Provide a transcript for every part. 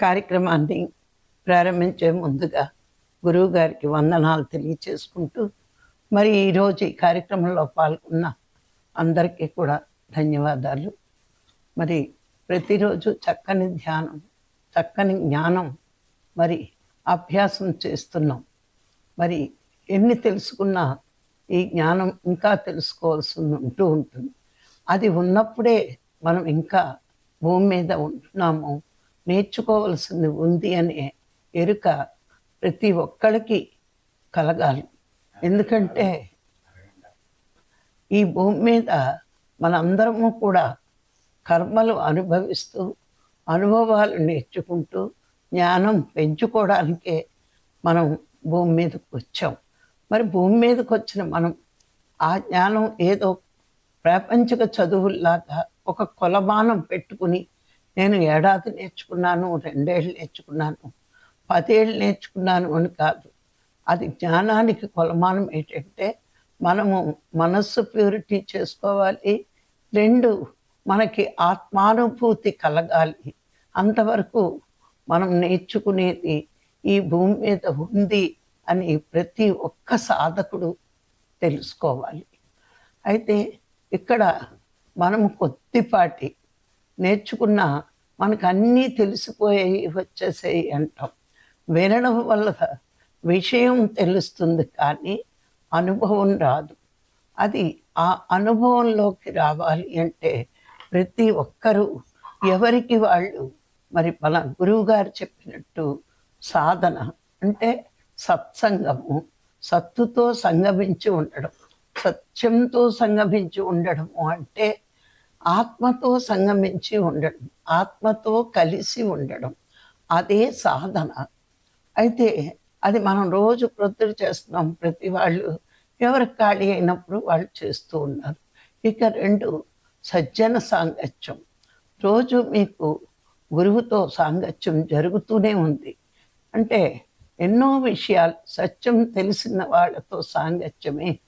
కార్యక్రమాన్ని ప్రారంభించే ముందుగా గురువు గారికి వందనాలు తెలియచేసుకుంటూ మరి ఈరోజు ఈ కార్యక్రమంలో పాల్గొన్న అందరికీ కూడా ధన్యవాదాలు. మరి ప్రతిరోజు చక్కని ధ్యానం చక్కని జ్ఞానం మరి అభ్యాసం చేస్తున్నాం. మరి ఎన్ని తెలుసుకున్నా ఈ జ్ఞానం ఇంకా తెలుసుకోవాల్సి ఉంటూ ఉంటుంది. అది ఉన్నప్పుడే మనం ఇంకా భూమి మీద ఉంటున్నాము నేర్చుకోవాల్సింది ఉంది అనే ఎరుక ప్రతి ఒక్కరికి కలగాలి. ఎందుకంటే ఈ భూమి మీద మనందరము కూడా కర్మలు అనుభవిస్తూ అనుభవాలు నేర్చుకుంటూ జ్ఞానం పెంచుకోవడానికే మనం భూమి మీదకి వచ్చాం. మరి భూమి మీదకి వచ్చిన మనం ఆ జ్ఞానం ఏదో ప్రాపంచిక చదువుల్లాగా ఒక కొలమానం పెట్టుకుని నేను ఏడాది నేర్చుకున్నాను రెండేళ్ళు నేర్చుకున్నాను పదేళ్ళు నేర్చుకున్నాను అని కాదు. అది జ్ఞానానికి కొలమానం ఏంటంటే మనము మనస్సు ప్యూరిటీ చేసుకోవాలి. రెండు మనకి ఆత్మానుభూతి కలగాలి. అంతవరకు మనం నేర్చుకునేది ఈ భూమి మీద ఉంది అని ప్రతి ఒక్క సాధకుడు తెలుసుకోవాలి. అయితే ఇక్కడ మనము కొద్దిపాటి నేర్చుకున్న మనకు అన్నీ తెలిసిపోయాయి వచ్చేసాయి అంటాం. వినడం వల్ల విషయం తెలుస్తుంది కానీ అనుభవం రాదు. అది ఆ అనుభవంలోకి రావాలి అంటే ప్రతి ఒక్కరూ ఎవరికి వాళ్ళు మరి మన గురువు గారు చెప్పినట్టు సాధన అంటే సత్సంగము సత్తుతో సంగమించి ఉండడం సత్యంతో సంగమించి ఉండడము అంటే ఆత్మతో సంగమించి ఉండడం ఆత్మతో కలిసి ఉండడం అదే సాధన. అయితే అది మనం రోజు ప్రొద్దురు చేస్తున్నాం ప్రతి వాళ్ళు ఎవరు ఖాళీ అయినప్పుడు వాళ్ళు చేస్తూ ఉన్నారు. ఇక రెండు సజ్జన సాంగత్యం. రోజు మీకు గురువుతో సాంగత్యం జరుగుతూనే ఉంది. అంటే ఎన్నో విషయాలు సత్యం తెలిసిన వాళ్ళతో సాంగత్యమే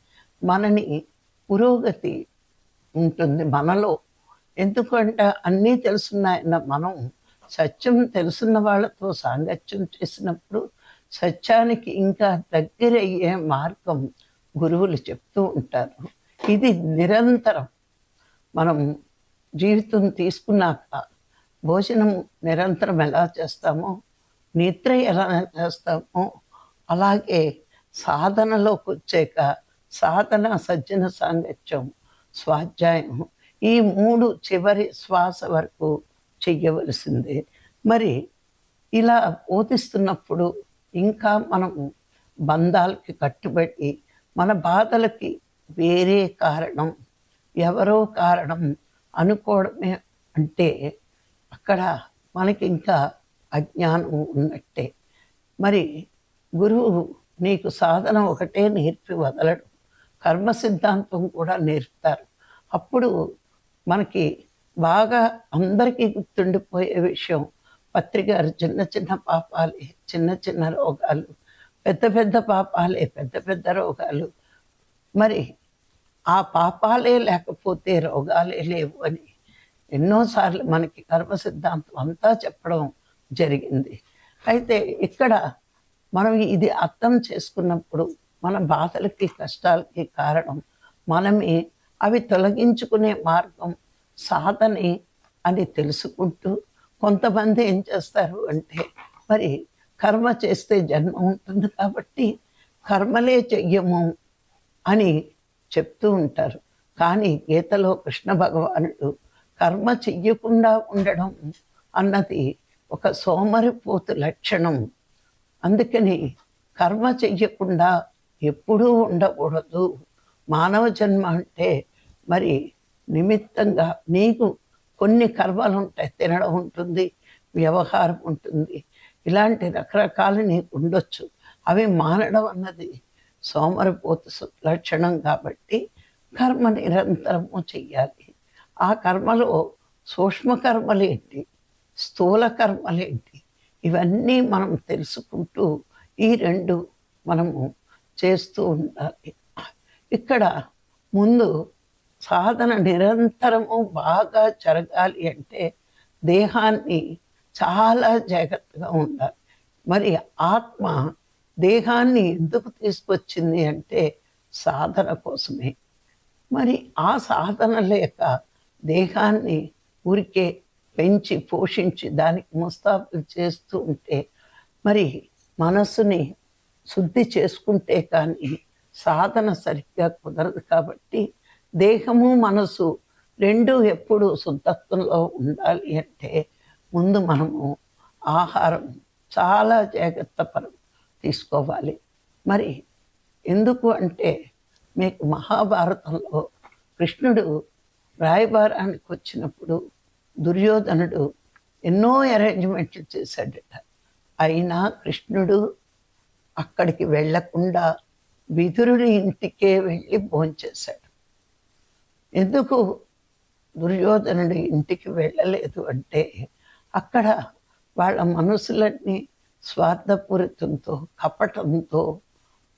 మనని పురోగతి ఉంటుంది మనలో. ఎందుకంటే అన్నీ తెలుసున్నాయన్న మనం సత్యం తెలుసున్న వాళ్ళతో సాంగత్యం చేసినప్పుడు సత్యానికి ఇంకా దగ్గరయ్యే మార్గం గురువులు చెప్తూ ఉంటారు. ఇది నిరంతరం. మనం జీవితం తీసుకున్నాక భోజనం నిరంతరం ఎలా చేస్తామో నిద్ర ఎలా చేస్తామో అలాగే సాధనలోకి వచ్చాక సాధన సజ్జన సాంగత్యం స్వాధ్యాయం ఈ మూడు చివరి శ్వాస వరకు చెయ్యవలసిందే. మరి ఇలా బోధిస్తున్నప్పుడు ఇంకా మనము బంధాలకి కట్టుబడి మన బాధలకి వేరే కారణం ఎవరో కారణం అనుకోవడమే అంటే అక్కడ మనకి ఇంకా అజ్ఞానం ఉన్నట్టే. మరి గురువు నీకు సాధన ఒకటే నేర్పి వదలడు. కర్మ సిద్ధాంతం కూడా నేర్పుతారు. అప్పుడు మనకి బాగా అందరికీ గుర్తుండిపోయే విషయం పత్రికారు చిన్న చిన్న పాపాలే చిన్న చిన్న రోగాలు పెద్ద పెద్ద పాపాలే పెద్ద పెద్ద రోగాలు. మరి ఆ పాపాలే లేకపోతే రోగాలే లేవు అని ఎన్నోసార్లు మనకి కర్మ సిద్ధాంతం అంతా చెప్పడం జరిగింది. అయితే ఇక్కడ మనం ఇది అర్థం చేసుకున్నప్పుడు మన బాధలకి కష్టాలకి కారణం. మనమే అవి తొలగించుకునే మార్గం సాధనే అని తెలుసుకుంటూ కొంతమంది ఏం చేస్తారు అంటే మరి కర్మ చేస్తే జన్మ ఉంటుంది కాబట్టి కర్మలే చెయ్యము అని చెప్తూ ఉంటారు. కానీ గీతలో కృష్ణ భగవానుడు కర్మ చెయ్యకుండా ఉండడం అన్నది ఒక సోమరిపోతు లక్షణం. అందుకని కర్మ చెయ్యకుండా ఎప్పుడూ ఉండకూడదు. మానవ జన్మ అంటే మరి నిమిత్తంగా నీకు కొన్ని కర్మలు ఉంటాయి తినడం ఉంటుంది వ్యవహారం ఉంటుంది. ఇలాంటి రకరకాలు నీకు ఉండొచ్చు. అవి మానడం అన్నది సోమరిపోతు లక్షణం కాబట్టి కర్మ నిరంతరము చెయ్యాలి. ఆ కర్మలో సూక్ష్మ కర్మలేంటి స్థూల కర్మలేంటి ఇవన్నీ మనం తెలుసుకుంటూ ఈ రెండు మనము చేస్తూ ఉండాలి. ఇక్కడ ముందు సాధన నిరంతరము బాగా జరగాలి అంటే దేహాన్ని చాలా జాగ్రత్తగా ఉండాలి. మరి ఆత్మ దేహాన్ని ఎందుకు తీసుకొచ్చింది అంటే సాధన కోసమే. మరి ఆ సాధన లేక దేహాన్ని ఊరికే పెంచి పోషించి దానికి ముస్తాబులు చేస్తూ ఉంటే మరి మనస్సుని శుద్ధి చేసుకుంటే కానీ సాధన సరిగ్గా కుదరదు కాబట్టి దేహము మనసు రెండు ఎప్పుడు శుద్ధత్వంలో ఉండాలి అంటే ముందు మనము ఆహారం చాలా జాగ్రత్త పరం తీసుకోవాలి. మరి ఎందుకు అంటే మీకు మహాభారతంలో కృష్ణుడు రాయబారానికి వచ్చినప్పుడు దుర్యోధనుడు ఎన్నో అరేంజ్మెంట్లు చేశాడట. అయినా కృష్ణుడు అక్కడికి వెళ్ళకుండా విదురుడి ఇంటికే వెళ్ళి భోంచేశాడు. ఎందుకు దుర్యోధనుడి ఇంటికి వెళ్ళలేదు అంటే అక్కడ వాళ్ళ మనసులన్నీ స్వార్థపూరితంతో కపటంతో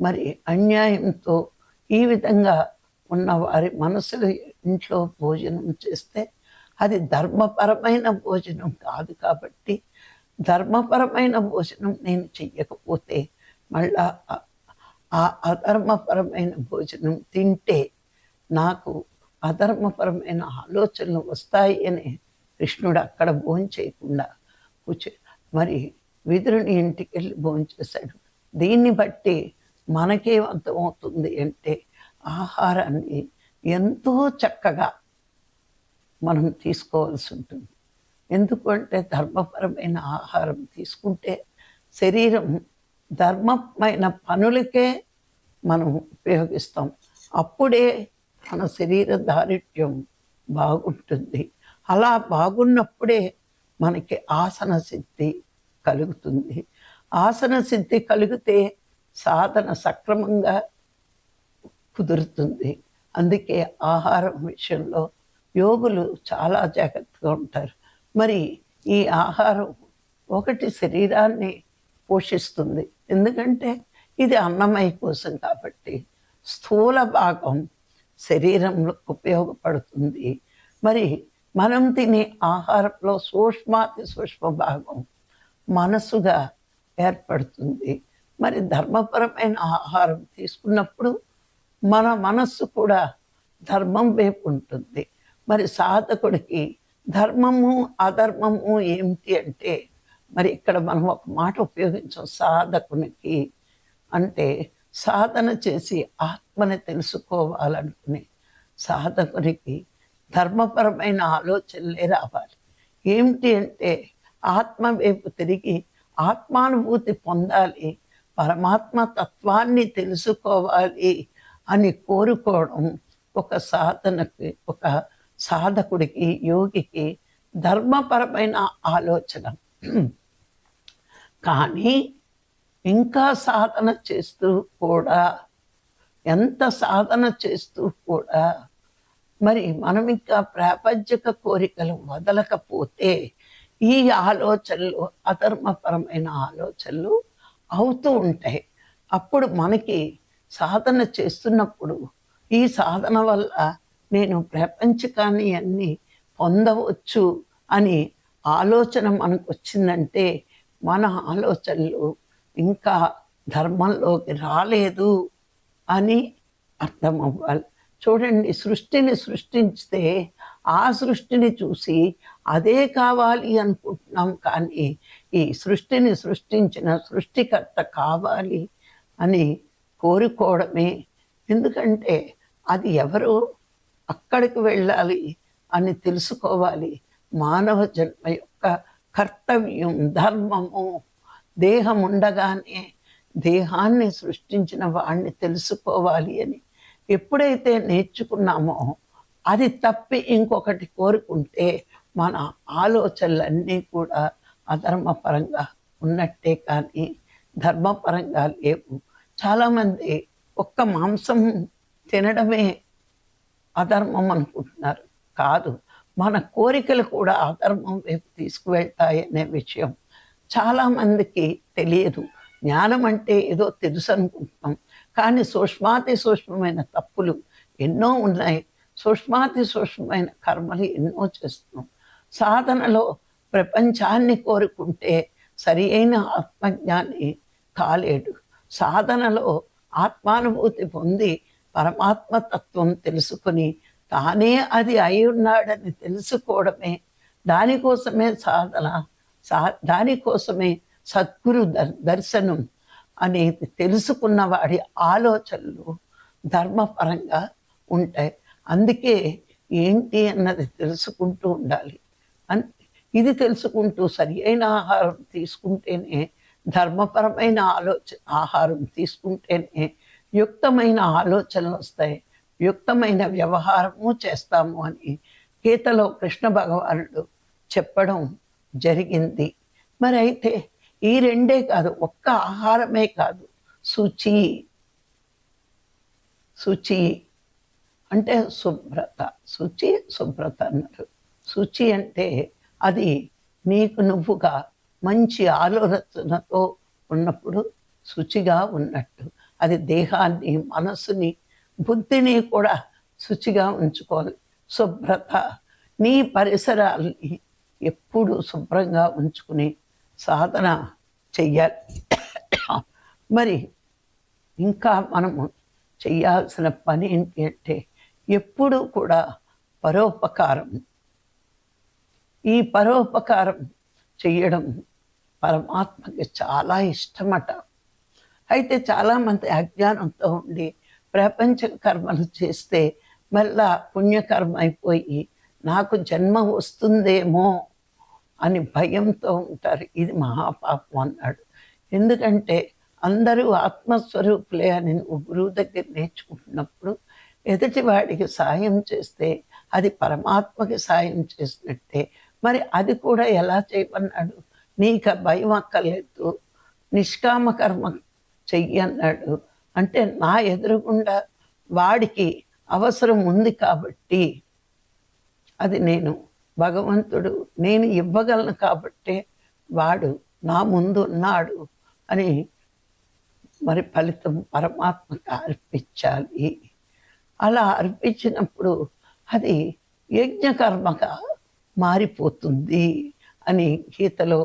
మరి అన్యాయంతో ఈ విధంగా ఉన్న వారి మనసులు ఇంట్లో భోజనం చేస్తే అది ధర్మపరమైన భోజనం కాదు కాబట్టి ధర్మపరమైన భోజనం నేను చెయ్యకపోతే మళ్ళా ఆ- అధర్మపరమైన భోజనం తింటే నాకు అధర్మపరమైన ఆలోచనలు వస్తాయి అని కృష్ణుడు అక్కడ భోంచేయకుండా కూర్చో మరి విదురుని ఇంటికి వెళ్ళి భోంచేశాడు దీన్ని బట్టి మనకేం అర్థమవుతుంది అంటే ఆహారాన్ని ఎంతో చక్కగా మనం తీసుకోవాల్సి ఉంటుంది. ఎందుకంటే ధర్మపరమైన ఆహారం తీసుకుంటే శరీరం ధర్మమైన పనులకే మనం ఉపయోగిస్తాం. అప్పుడే మన శరీర దారిఢ్యం బాగుంటుంది. అలా బాగున్నప్పుడే మనకి ఆసన సిద్ధి కలుగుతుంది. ఆసన సిద్ధి కలిగితే సాధన సక్రమంగా కుదురుతుంది. అందుకే ఆహారం విషయంలో యోగులు చాలా జాగ్రత్తగా ఉంటారు. మరి ఈ ఆహారం ఒకటి శరీరాన్ని పోషిస్తుంది. ఎందుకంటే ఇది అన్నమయ కోసం కాబట్టి స్థూల భాగం శరీరంలో ఉపయోగపడుతుంది. మరి మనం తినే ఆహారంలో సూక్ష్మాతి సూక్ష్మ భాగం మనసుగా ఏర్పడుతుంది. మరి ధర్మపరమైన ఆహారం తీసుకున్నప్పుడు మన మనస్సు కూడా ధర్మం వైపు ఉంటుంది. మరి సాధకుడికి ధర్మము అధర్మము ఏమిటి అంటే మరి ఇక్కడ మనం ఒక మాట ఉపయోగించాం సాధకునికి అంటే సాధన చేసి ఆత్మని తెలుసుకోవాలనుకునే సాధకునికి ధర్మపరమైన ఆలోచనలే రావాలి. ఏమిటి అంటే ఆత్మ వైపు తిరిగి ఆత్మానుభూతి పొందాలి పరమాత్మ తత్వాన్ని తెలుసుకోవాలి అని కోరుకోవడం ఒక సాధనకి ఒక సాధకుడికి యోగికి ధర్మపరమైన ఆలోచన. కానీ ఇంకా సాధన చేస్తూ కూడా ఎంత సాధన చేస్తూ కూడా మరి మనం ఇంకా ప్రాపంచిక కోరికలు వదలకపోతే ఈ ఆలోచనలు అధర్మపరమైన ఆలోచనలు అవుతూ ఉంటాయి. అప్పుడు మనకి సాధన చేస్తున్నప్పుడు ఈ సాధన వల్ల నేను ప్రపంచకాన్ని అన్నీ పొందవచ్చు అని ఆలోచన మనకు వచ్చిందంటే మన ఆలోచనలు ఇంకా ధర్మంలోకి రాలేదు అని అర్థం అవ్వాలి. చూడండి సృష్టిని సృష్టించితే ఆ సృష్టిని చూసి అదే కావాలి అనుకుంటున్నాం కానీ ఈ సృష్టిని సృష్టించిన సృష్టికర్త కావాలి అని కోరుకోవడమే. ఎందుకంటే అది ఎవరు? అక్కడికి వెళ్ళాలి అని తెలుసుకోవాలి. మానవ జన్మ యొక్క కర్తవ్యం ధర్మము దేహం ఉండగానే దేహాన్ని సృష్టించిన వాడిని తెలుసుకోవాలి అని ఎప్పుడైతే నేర్చుకున్నామో అది తప్పి ఇంకొకటి కోరుకుంటే మన ఆలోచనలన్నీ కూడా అధర్మపరంగా ఉన్నట్టే కానీ ధర్మపరంగా లేవు. చాలామంది ఒక్క మాంసం తినడమే అధర్మం అనుకుంటున్నారు కాదు మన కోరికలు కూడా అధర్మం వైపు తీసుకువెళ్తాయనే విషయం చాలామందికి తెలియదు. జ్ఞానం అంటే ఏదో తెలుసు అనుకుంటున్నాం కానీ సూక్ష్మాతి సూక్ష్మమైన తప్పులు ఎన్నో ఉన్నాయి. సూక్ష్మాతి సూక్ష్మమైన కర్మలు ఎన్నో చేస్తున్నాం. సాధనలో ప్రపంచాన్ని కోరుకుంటే సరి అయిన ఆత్మజ్ఞాని కాలేడు. సాధనలో ఆత్మానుభూతి పొంది పరమాత్మ తత్వం తెలుసుకుని తానే అది అయి ఉన్నాడని తెలుసుకోవడమే. దానికోసమే సాధన సా దానికోసమే సద్గురు దర్ దర్శనం అనేది తెలుసుకున్న వాడి ఆలోచనలు ధర్మపరంగా ఉంటాయి. అందుకే ఏంటి అన్నది తెలుసుకుంటూ ఉండాలి. అన్ ఇది తెలుసుకుంటూ సరి అయిన ఆహారం తీసుకుంటేనే ధర్మపరమైన ఆలోచన ఆహారం తీసుకుంటేనే యుక్తమైన ఆలోచనలు వస్తాయి. యుక్తమైన వ్యవహారము చేస్తాము అని గీతలో కృష్ణ భగవానుడు చెప్పడం జరిగింది. మరి అయితే ఈ రెండే కాదు ఒక్క ఆహారమే కాదు. శుచి శుచి అంటే శుభ్రత శుచి శుభ్రత అన్నారు. శుచి అంటే అది నీకు నువ్వుగా మంచి ఆలోచనతో ఉన్నప్పుడు శుచిగా ఉన్నట్టు. అది దేహాన్ని మనసుని బుద్ధిని కూడా శుచిగా ఉంచుకోవాలి. శుభ్రత. నీ పరిసరాల్ని ఎప్పుడు శుభ్రంగా ఉంచుకుని సాధన చెయ్యాలి. మరి ఇంకా మనము చేయాల్సిన పని ఏంటి అంటే ఎప్పుడు కూడా పరోపకారం. ఈ పరోపకారం చేయడం పరమాత్మకి చాలా ఇష్టమట. అయితే చాలామంది అజ్ఞానంతో ఉండి ప్రపంచ కర్మలు చేస్తే మళ్ళా పుణ్యకర్మ అయిపోయి నాకు జన్మ వస్తుందేమో అని భయంతో ఉంటారు. ఇది మహాపాపం అన్నాడు. ఎందుకంటే అందరూ ఆత్మస్వరూపులే అని నువ్వు గురువు దగ్గర నేర్చుకుంటున్నప్పుడు ఎదుటి వాడికి సాయం చేస్తే అది పరమాత్మకి సాయం చేసినట్టే. మరి అది కూడా ఎలా చేయమన్నాడు? నీకు భయం అక్కర్లేదు నిష్కామ కర్మ చెయ్యి అన్నాడు అంటే నా ఎదురుగుండా వాడికి అవసరం ఉంది కాబట్టి అది నేను భగవంతుడు నేను ఇవ్వగలను కాబట్టే వాడు నా ముందు ఉన్నాడు అని మరి ఫలితం పరమాత్మకు అర్పించాలి. అలా అర్పించినప్పుడు అది యజ్ఞకర్మగా మారిపోతుంది అని గీతలో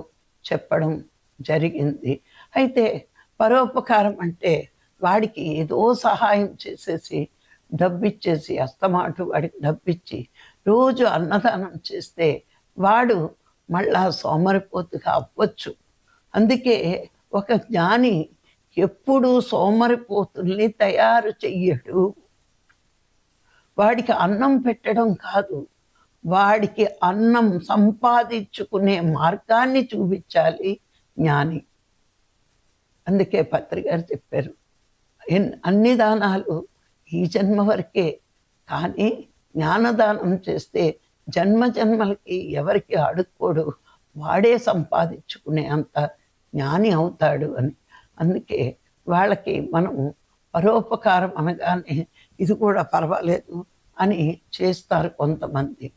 చెప్పడం జరిగింది. అయితే పరోపకారం అంటే వాడికి ఏదో సహాయం చేసేసి డబ్బిచ్చేసి అస్తమాటు వాడికి డబ్బిచ్చి రోజు అన్నదానం చేస్తే వాడు మళ్ళా సోమరిపోతుగా అవ్వచ్చు. అందుకే ఒక జ్ఞాని ఎప్పుడూ సోమరిపోతుల్ని తయారు చెయ్యడు. వాడికి అన్నం పెట్టడం కాదు. వాడికి అన్నం సంపాదించుకునే మార్గాన్ని చూపించాలి జ్ఞాని. అందుకే పత్రికారు చెప్పారు అన్ని దానాలు ఈ జన్మ వరకే. కానీ జ్ఞానదానం చేస్తే జన్మ జన్మలకి ఎవరికి అడుక్కోడు వాడే సంపాదించుకునే అంత జ్ఞాని అవుతాడు అని. అందుకే వాళ్ళకి మనం పరోపకారం అనగానే ఇది కూడా పర్వాలేదు అని చేస్తారు కొంతమంది.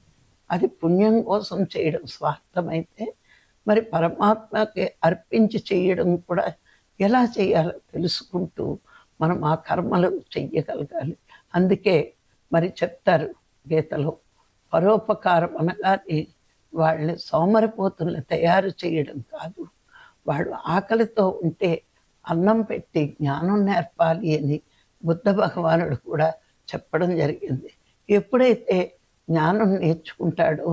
అది పుణ్యం కోసం చేయడం స్వార్థమైతే మరి పరమాత్మకి అర్పించి చేయడం కూడా ఎలా చేయాలో తెలుసుకుంటూ మనం ఆ కర్మలు చెయ్యగలగాలి. అందుకే మరి చెప్తారు గీతలో పరోపకారం అనగానే వాళ్ళని సోమరిపోతుల్ని తయారు చేయడం కాదు. వాళ్ళు ఆకలితో ఉంటే అన్నం పెట్టి జ్ఞానం నేర్పాలి అని బుద్ధ భగవానుడు కూడా చెప్పడం జరిగింది. ఎప్పుడైతే జ్ఞానం నేర్చుకుంటాడో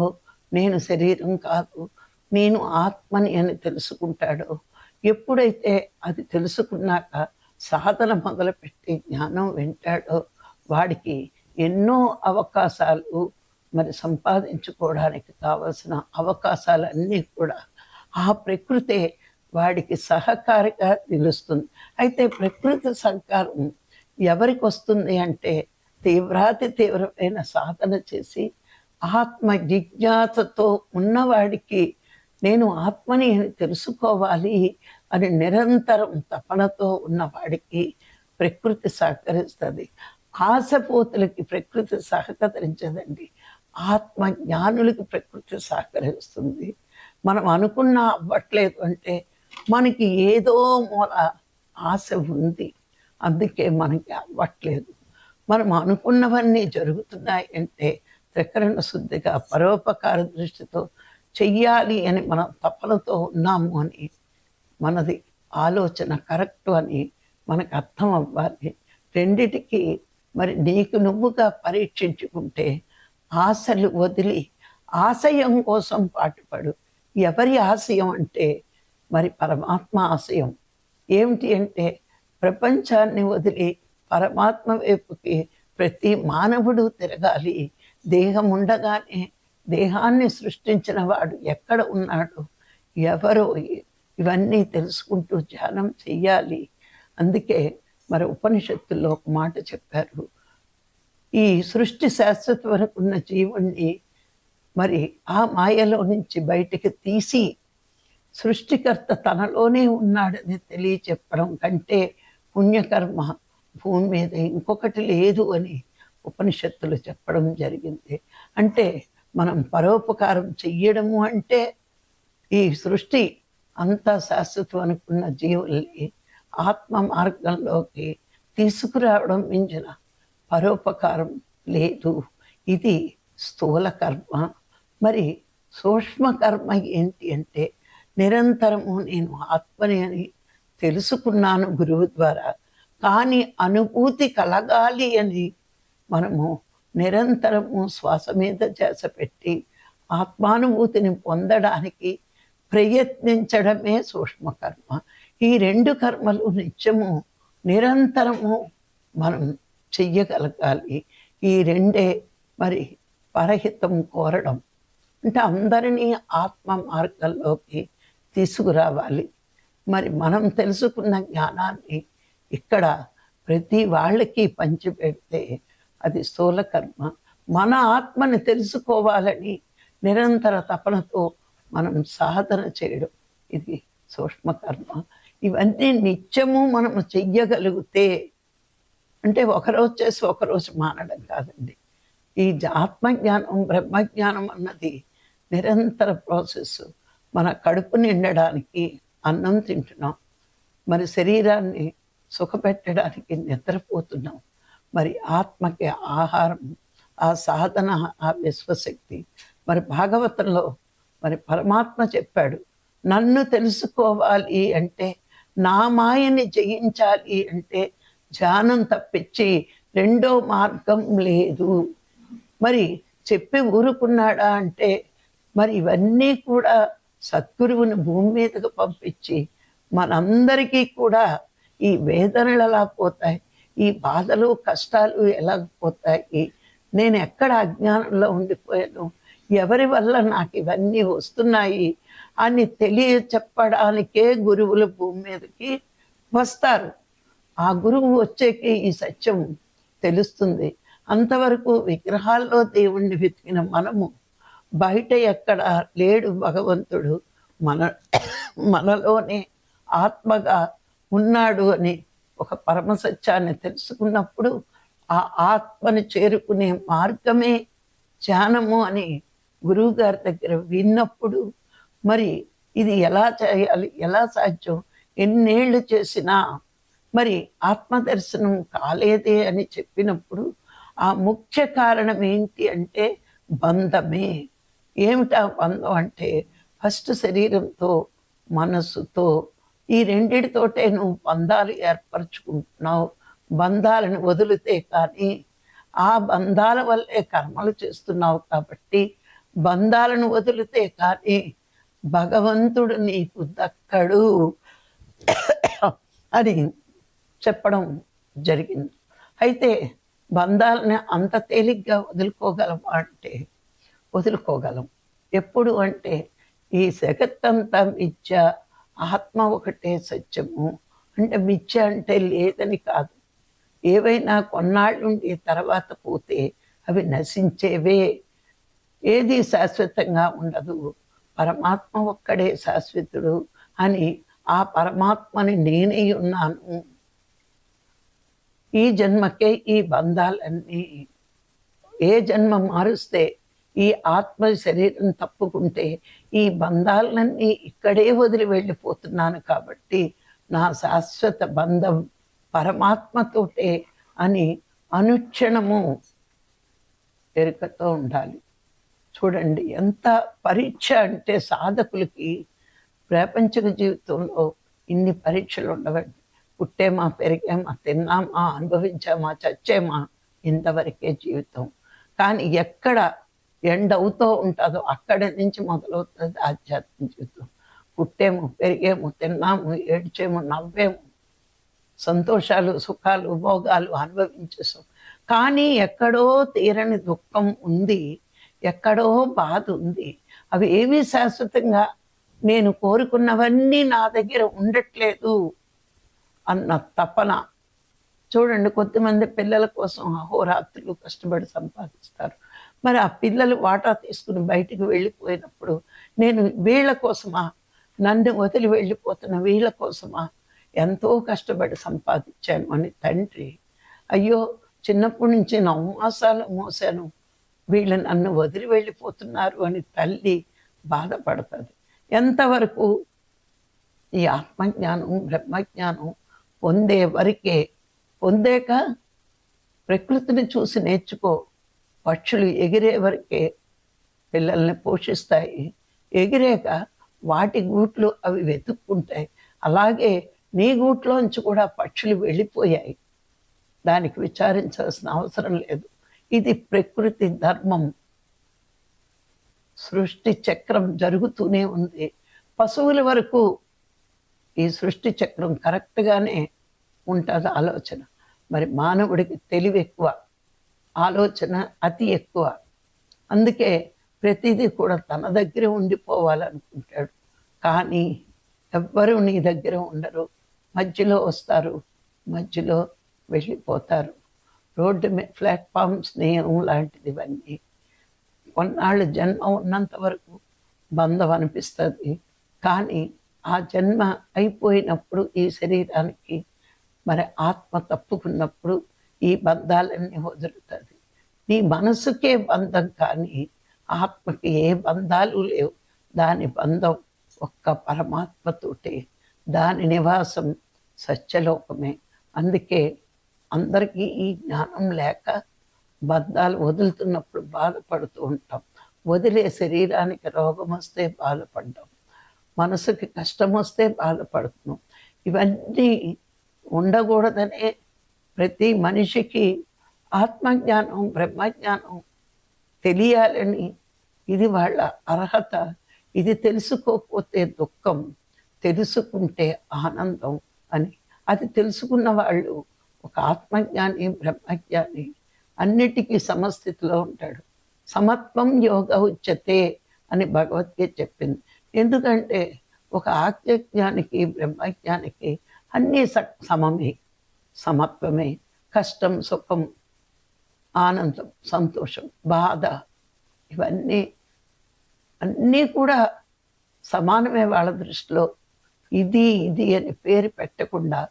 నేను శరీరం కాదు నేను ఆత్మని అని తెలుసుకుంటాడో ఎప్పుడైతే అది తెలుసుకున్నాక సాధన మొదలుపెట్టి జ్ఞానం వింటాడో వాడికి ఎన్నో అవకాశాలు మరి సంపాదించుకోవడానికి కావలసిన అవకాశాలన్నీ కూడా ఆ ప్రకృతే వాడికి సహకారిగా నిలుస్తుంది. అయితే ప్రకృతి సహకారం ఎవరికి వస్తుంది అంటే తీవ్రాతి తీవ్రమైన సాధన చేసి ఆత్మ జిజ్ఞాసతో ఉన్నవాడికి నేను ఆత్మని తెలుసుకోవాలి అని నిరంతరం తపనతో ఉన్నవాడికి ప్రకృతి సహకరిస్తుంది. ఆశపోతులకి ప్రకృతి సహకరించదండి. ఆత్మ జ్ఞానులకి ప్రకృతి సహకరిస్తుంది. మనం అనుకున్న అవ్వట్లేదు అంటే మనకి ఏదో మూల ఆశ ఉంది. అందుకే మనకి అవ్వట్లేదు. మనం అనుకున్నవన్నీ జరుగుతున్నాయి అంటే త్రికరణ శుద్ధిగా పరోపకార దృష్టితో చెయ్యాలి అని మనం తపనతో ఉన్నాము అని మనది ఆలోచన కరెక్ట్ అని మనకు అర్థం అవ్వాలి. రెండిటికి మరి నీకు నువ్వుగా పరీక్షించుకుంటే ఆశలు వదిలి ఆశయం కోసం పాటుపడు. ఎవరి ఆశయం అంటే మరి పరమాత్మ ఆశయం. ఏమిటి అంటే ప్రపంచాన్ని వదిలి పరమాత్మ వైపుకి ప్రతి మానవుడు తిరగాలి. దేహం ఉండగానే దేహాన్ని సృష్టించిన వాడు ఎక్కడ ఉన్నాడు? ఎవరో ఇవన్నీ తెలుసుకుంటూ ధ్యానం చెయ్యాలి. అందుకే మరి ఉపనిషత్తుల్లో ఒక మాట చెప్పారు. ఈ సృష్టి శాశ్వత వరకు ఉన్న జీవుణ్ణి మరి ఆ మాయలో నుంచి బయటికి తీసి సృష్టికర్త తనలోనే ఉన్నాడని తెలియచెప్పడం కంటే పుణ్యకర్మ భూమి మీద ఇంకొకటి లేదు అని ఉపనిషత్తులు చెప్పడం జరిగింది. అంటే మనం పరోపకారం చెయ్యడము అంటే ఈ సృష్టి అంతా శాశ్వతం అనుకున్న జీవుల్ని ఆత్మ మార్గంలోకి తీసుకురావడం మించిన పరోపకారం లేదు. ఇది స్థూల కర్మ. మరి సూక్ష్మ కర్మ ఏంటి అంటే నిరంతరము నేను ఆత్మని అని తెలుసుకున్నాను గురువు ద్వారా. కానీ అనుభూతి కలగాలి అని మనము నిరంతరము శ్వాస మీద చేస పెట్టి ఆత్మానుభూతిని పొందడానికి ప్రయత్నించడమే సూక్ష్మకర్మ. ఈ రెండు కర్మలు నిత్యము నిరంతరము మనం చెయ్యగలగాలి. ఈ రెండే మరి పరహితం కోరడం. అంటే అందరినీ ఆత్మ మార్గంలోకి తీసుకురావాలి. మరి మనం తెలుసుకున్న జ్ఞానాన్ని ఇక్కడ ప్రతి వాళ్ళకి పంచిపెడితే అది స్థూల కర్మ. మన ఆత్మని తెలుసుకోవాలని నిరంతర తపనతో మనం సాధన చేయడం. ఇది సూక్ష్మకర్మ. ఇవన్నీ నిత్యము మనం చెయ్యగలిగితే అంటే ఒకరోజు చేసి ఒకరోజు మానడం కాదండి. ఈ ఆత్మజ్ఞానం బ్రహ్మజ్ఞానం అన్నది నిరంతర ప్రాసెస్. మన కడుపు నిండడానికి అన్నం తింటున్నాం. మన శరీరాన్ని సుఖపెట్టడానికి నిద్రపోతున్నాం. మరి ఆత్మకి ఆహారం ఆ సాధన ఆ విశ్వశక్తి. మరి భాగవతంలో మరి పరమాత్మ చెప్పాడు నన్ను తెలుసుకోవాలి అంటే నా మాయని జయించాలి అంటే ధ్యానం తప్పించి రెండో మార్గం లేదు. మరి చెప్పి ఊరుకున్నాడా అంటే మరి ఇవన్నీ కూడా సద్గురువుని భూమి మీదకు పంపించి మనందరికీ కూడా ఈ వేదనలు ఎలా పోతాయి. ఈ బాధలు కష్టాలు ఎలా పోతాయి? నేను ఎక్కడ అజ్ఞానంలో ఉండిపోయాను? ఎవరి వల్ల నాకు ఇవన్నీ వస్తున్నాయి? అని తెలియ చెప్పడానికే గురువులు భూమి మీదకి వస్తారు. ఆ గురువు వచ్చేకి ఈ సత్యం తెలుస్తుంది. అంతవరకు విగ్రహాల్లో దేవుణ్ణి వెతికిన మనము బయట ఎక్కడ లేడు భగవంతుడు మన మనలోనే ఆత్మగా ఉన్నాడు అని ఒక పరమ సత్యాన్ని తెలుసుకున్నప్పుడు ఆ ఆత్మని చేరుకునే మార్గమే ధ్యానము అని గురువు గారి దగ్గర విన్నప్పుడు మరి ఇది ఎలా చేయాలి ఎలా సాధ్యం ఎన్నేళ్ళు చేసినా మరి ఆత్మదర్శనం కాలేదే అని చెప్పినప్పుడు ఆ ముఖ్య కారణం ఏంటి అంటే బంధమే. ఏమిటా బంధం అంటే ఫస్ట్ శరీరంతో మనస్సుతో ఈ రెండిటితోటే నువ్వు బంధాలు ఏర్పరచుకుంటున్నావు. బంధాలను వదిలితే కానీ ఆ బంధాల వల్లే కర్మలు చేస్తున్నావు కాబట్టి బంధాలను వదిలితే కానీ భగవంతుడు నీకు దక్కడు అని చెప్పడం జరిగింది. అయితే బంధాలని అంత తేలిగ్గా వదులుకోగలమా అంటే వదులుకోగలం. ఎప్పుడు అంటే ఈ జగత్తంతా మిథ్య ఆత్మ ఒకటే సత్యము. అంటే మిథ్య అంటే లేదని కాదు. ఏవైనా కొన్నాళ్ళుండి తర్వాత పోతే అవి నశించేవే. ఏది శాశ్వతంగా ఉండదు. పరమాత్మ ఒక్కడే శాశ్వతుడు అని ఆ పరమాత్మని నేనే ఉన్నాను. ఈ జన్మకే ఈ బంధాలన్నీ. ఏ జన్మ మారుస్తే ఈ ఆత్మ శరీరం తప్పుకుంటే ఈ బంధాలన్నీ ఇక్కడే వదిలి వెళ్ళిపోతున్నాను కాబట్టి నా శాశ్వత బంధం పరమాత్మతోటే అని అనుక్షణము ఎరుకతో ఉండాలి. చూడండి ఎంత పరీక్ష అంటే సాధకులకి ప్రాపంచిక జీవితంలో ఇన్ని పరీక్షలు ఉండవండి. పుట్టేమా పెరిగేమా తిన్నామా అనుభవించామా చచ్చేమా ఇంతవరకే జీవితం. కానీ ఎక్కడ ఎండ్ అవుతూ ఉంటుందో అక్కడి నుంచి మొదలవుతుంది ఆధ్యాత్మిక జీవితం. పుట్టేము పెరిగేము తిన్నాము ఏడ్చేము నవ్వేము సంతోషాలు సుఖాలు భోగాలు అనుభవించేసాం కానీ ఎక్కడో తీరని దుఃఖం ఉంది ఎక్కడో బాధ ఉంది. అవి ఏమీ శాశ్వతంగా నేను కోరుకున్నవన్నీ నా దగ్గర ఉండట్లేదు అన్న తపన. చూడండి కొద్దిమంది పిల్లల కోసం అహోరాత్రులు కష్టపడి సంపాదిస్తారు. మరి ఆ పిల్లలు వాటా తీసుకుని బయటికి వెళ్ళిపోయినప్పుడు నేను వీళ్ళ కోసమా? నన్ను వదిలి వెళ్ళిపోతున్న వీళ్ళ కోసమా? ఎంతో కష్టపడి సంపాదించాను అని తండ్రి. అయ్యో చిన్నప్పటి నుంచి నవమాసాలు మోసాను వీళ్ళు నన్ను వదిలి వెళ్ళిపోతున్నారు అని తల్లి బాధపడుతుంది. ఎంతవరకు ఈ ఆత్మజ్ఞానం బ్రహ్మజ్ఞానం పొందే వరకే పొందాక ప్రకృతిని చూసి నేర్చుకో. పక్షులు ఎగిరే వరకే పిల్లల్ని పోషిస్తాయి. ఎగిరాక వాటి గూట్లు అవి వెతుక్కుంటాయి. అలాగే నీ గూట్లోంచి కూడా పక్షులు వెళ్ళిపోయాయి. దానికి విచారించాల్సిన అవసరం లేదు. ఇది ప్రకృతి ధర్మం. సృష్టి చక్రం జరుగుతూనే ఉంది. పశువుల వరకు ఈ సృష్టి చక్రం కరెక్ట్గానే ఉంటుంది ఆలోచన. మరి మానవుడికి తెలివి ఎక్కువ ఆలోచన అతి ఎక్కువ. అందుకే ప్రతిదీ కూడా తన దగ్గర ఉండిపోవాలనుకుంటాడు. కానీ ఎవ్వరూ నీ దగ్గర ఉండరు. మధ్యలో వస్తారు. మధ్యలో వెళ్ళిపోతారు. రోడ్డు మీద ప్లాట్ఫామ్ స్నేహం లాంటిది ఇవన్నీ కొన్నాళ్ళు జన్మ ఉన్నంత వరకు బంధం అనిపిస్తుంది. కానీ ఆ జన్మ అయిపోయినప్పుడు ఈ శరీరానికి మరి ఆత్మ తప్పుకున్నప్పుడు ఈ బంధాలన్నీ వదులుతుంది నీ మనసుకే బంధం కానీ ఆత్మకి ఏ బంధాలు లేవు. దాని బంధం ఒక్క పరమాత్మతోటే దాని నివాసం సత్యలోకమే. అందుకే అందరికీ ఈ జ్ఞానం లేక బంధాలు వదులుతున్నప్పుడు బాధపడుతూ ఉంటాం. వదిలే శరీరానికి రోగం వస్తే బాధపడ్డాం. మనసుకి కష్టం వస్తే బాధపడుతున్నాం. ఇవన్నీ ఉండకూడదనే ప్రతి మనిషికి ఆత్మజ్ఞానం బ్రహ్మజ్ఞానం తెలియాలని ఇది వాళ్ళ అర్హత. ఇది తెలుసుకోకపోతే దుఃఖం తెలుసుకుంటే ఆనందం అని. అది తెలుసుకున్న వాళ్ళు ఒక ఆత్మజ్ఞాని బ్రహ్మజ్ఞాని అన్నిటికీ సమస్థితిలో ఉంటాడు. సమత్వం యోగ ఉచ్యతే అని భగవద్గీత చెప్పింది. ఎందుకంటే ఒక ఆత్మజ్ఞానికి బ్రహ్మజ్ఞానికి అన్నీ సమమే సమత్వమే. కష్టం సుఖం ఆనందం సంతోషం బాధ ఇవన్నీ అన్నీ కూడా సమానమే వాళ్ళ దృష్టిలో. ఇది ఇది అని పేరు పెట్టకుండా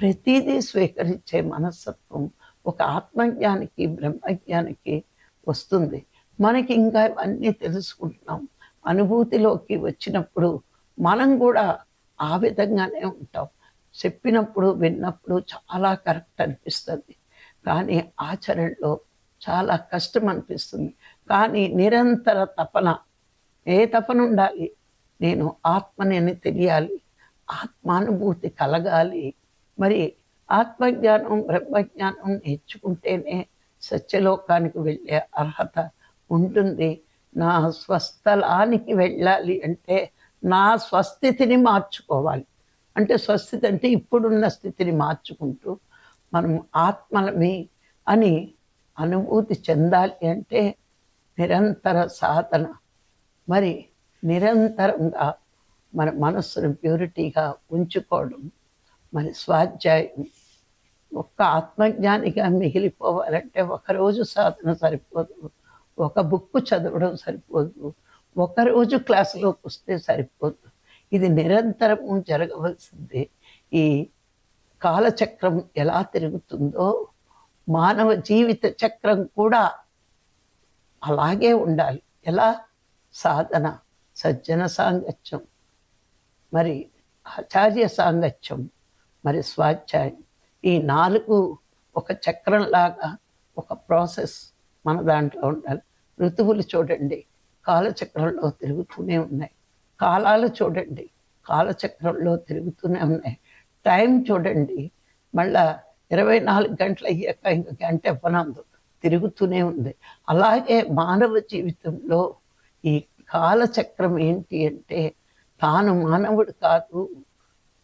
ప్రతిదీ స్వీకరించే మనస్తత్వం ఒక ఆత్మజ్ఞానికి బ్రహ్మజ్ఞానికి వస్తుంది. మనకి ఇంకా ఇవన్నీ తెలుసుకుంటున్నాం. అనుభూతిలోకి వచ్చినప్పుడు మనం కూడా ఆ విధంగానే ఉంటాం. చెప్పినప్పుడు విన్నప్పుడు చాలా కరెక్ట్ అనిపిస్తుంది. కానీ ఆచరణలో చాలా కష్టం అనిపిస్తుంది కానీ నిరంతర తపన. ఏ తపన ఉండాలి నేను ఆత్మని అని తెలియాలి. ఆత్మానుభూతి కలగాలి. మరి ఆత్మజ్ఞానం బ్రహ్మజ్ఞానం నేర్చుకుంటేనే సత్యలోకానికి వెళ్ళే అర్హత ఉంటుంది. నా స్వస్థలానికి వెళ్ళాలి అంటే నా స్వస్థితిని మార్చుకోవాలి. అంటే స్వస్థితి అంటే ఇప్పుడున్న స్థితిని మార్చుకుంటూ మనం ఆత్మలమి అని అనుభూతి చెందాలి అంటే నిరంతర సాధన. మరి నిరంతరంగా మన మనస్సును ప్యూరిటీగా ఉంచుకోవడం మరి స్వాధ్యాయం ఒక్క ఆత్మజ్ఞానిగా మిగిలిపోవాలంటే ఒకరోజు సాధన సరిపోదు ఒక బుక్ చదవడం సరిపోదు ఒకరోజు క్లాసులోకి వస్తే సరిపోదు. ఇది నిరంతరము జరగవలసింది. ఈ కాలచక్రం ఎలా తిరుగుతుందో మానవ జీవిత చక్రం కూడా అలాగే ఉండాలి. ఎలా? సాధన సజ్జన సాంగత్యం. మరి ఆచార్య సాంగత్యం మరి స్వాధ్యాయం. ఈ నాలుగు ఒక చక్రంలాగా ఒక ప్రాసెస్ మన దాంట్లో ఉండాలి. ఋతువులు చూడండి కాలచక్రంలో తిరుగుతూనే ఉన్నాయి. కాలాలు చూడండి కాలచక్రంలో తిరుగుతూనే ఉన్నాయి. టైం చూడండి మళ్ళా ఇరవై నాలుగు గంటలు అయ్యాక ఇంక గంట ఇవ్వనందు. తిరుగుతూనే ఉంది. అలాగే మానవ జీవితంలో ఈ కాలచక్రం ఏంటి అంటే తాను మానవుడు కాదు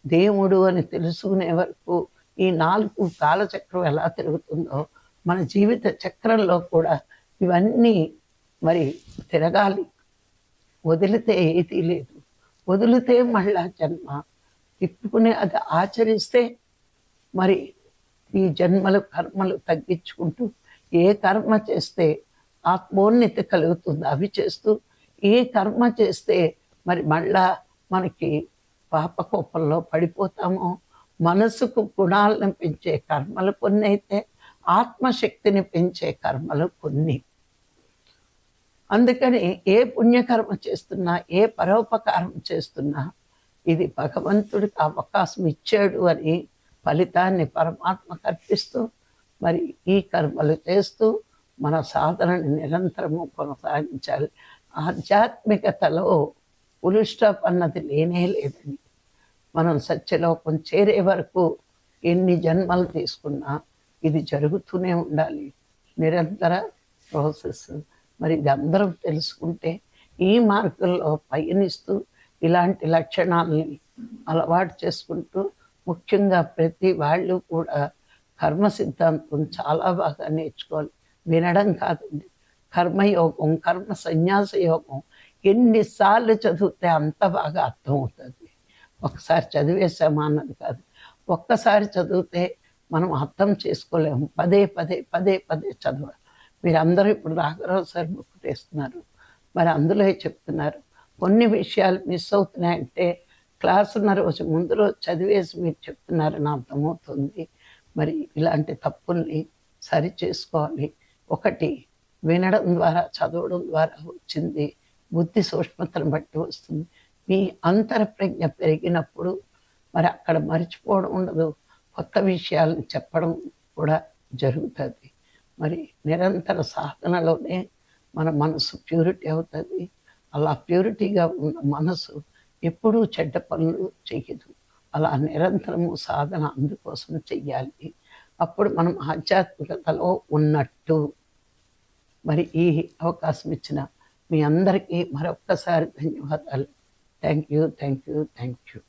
దేవుడు అని తెలుసుకునే వరకు ఈ నాలుగు కాలచక్రం ఎలా తిరుగుతుందో మన జీవిత చక్రంలో కూడా ఇవన్నీ మరి తిరగాలి. వదిలితే ఏది లేదు. వదిలితే మళ్ళా జన్మ. తిప్పుకుని అది ఆచరిస్తే మరి ఈ జన్మలు కర్మలు తగ్గించుకుంటూ ఏ కర్మ చేస్తే ఆత్మోన్నతి కలుగుతుంది. అవి చేస్తూ ఏ కర్మ చేస్తే మరి మళ్ళా మనకి పాపకోపంలో పడిపోతామో మనసుకు గుణాలను పెంచే కర్మలు కొన్ని అయితే ఆత్మశక్తిని పెంచే కర్మలు కొన్ని. అందుకని ఏ పుణ్యకర్మ చేస్తున్నా ఏ పరోపకారం చేస్తున్నా ఇది భగవంతుడికి అవకాశం ఇచ్చాడు అని ఫలితాన్ని పరమాత్మ కల్పిస్తూ మరి ఈ కర్మలు చేస్తూ మన సాధనని నిరంతరము కొనసాగించాలి. ఆధ్యాత్మికతలో పులుస్టాప్ అన్నది లేనే లేదని. మనం సత్యలోకం చేరే వరకు ఎన్ని జన్మలు తీసుకున్నా ఇది జరుగుతూనే ఉండాలి. నిరంతర ప్రాసెస్. మరి ఇది అందరం తెలుసుకుంటే ఈ మార్గంలో పయనిస్తూ ఇలాంటి లక్షణాలని అలవాటు చేసుకుంటూ ముఖ్యంగా ప్రతి వాళ్ళు కూడా కర్మ సిద్ధాంతం చాలా బాగా నేర్చుకోవాలి. వినడం కాదండి. కర్మయోగం కర్మ సన్యాస యోగం ఎన్నిసార్లు చదివితే అంత బాగా అర్థమవుతుంది. ఒకసారి చదివేసామా అన్నది కాదు. ఒక్కసారి చదివితే మనం అర్థం చేసుకోలేము. పదే పదే పదే పదే చదవాలి. మీరందరూ ఇప్పుడు రాఘరావు సార్ బుక్ తెస్తున్నారు. మరి అందులో చెప్తున్నారు. కొన్ని విషయాలు మిస్ అవుతున్నాయంటే క్లాస్ ఉన్న రోజు ముందు రోజు చదివేసి మీరు చెప్తున్నారని అర్థమవుతుంది మరి ఇలాంటి తప్పుల్ని సరి చేసుకోవాలి. ఒకటి వినడం ద్వారా చదవడం ద్వారా వచ్చింది. బుద్ధి సూక్ష్మతను బట్టి వస్తుంది. మీ అంతర ప్రజ్ఞ పెరిగినప్పుడు మరి అక్కడ మర్చిపోవడం ఉండదు. కొత్త విషయాలను చెప్పడం కూడా జరుగుతుంది. మరి నిరంతర సాధనలోనే మన మనసు ప్యూరిటీ అవుతుంది. అలా ప్యూరిటీగా ఉన్న మనసు ఎప్పుడూ చెడ్డ పనులు చెయ్యదు అలా నిరంతరము సాధన అందుకోసం చెయ్యాలి. అప్పుడు మనం ఆధ్యాత్మికతలో ఉన్నట్టు. మరి ఈ అవకాశం ఇచ్చిన మీ అందరికీ మరొక్కసారి ధన్యవాదాలు. Thank you thank you thank you.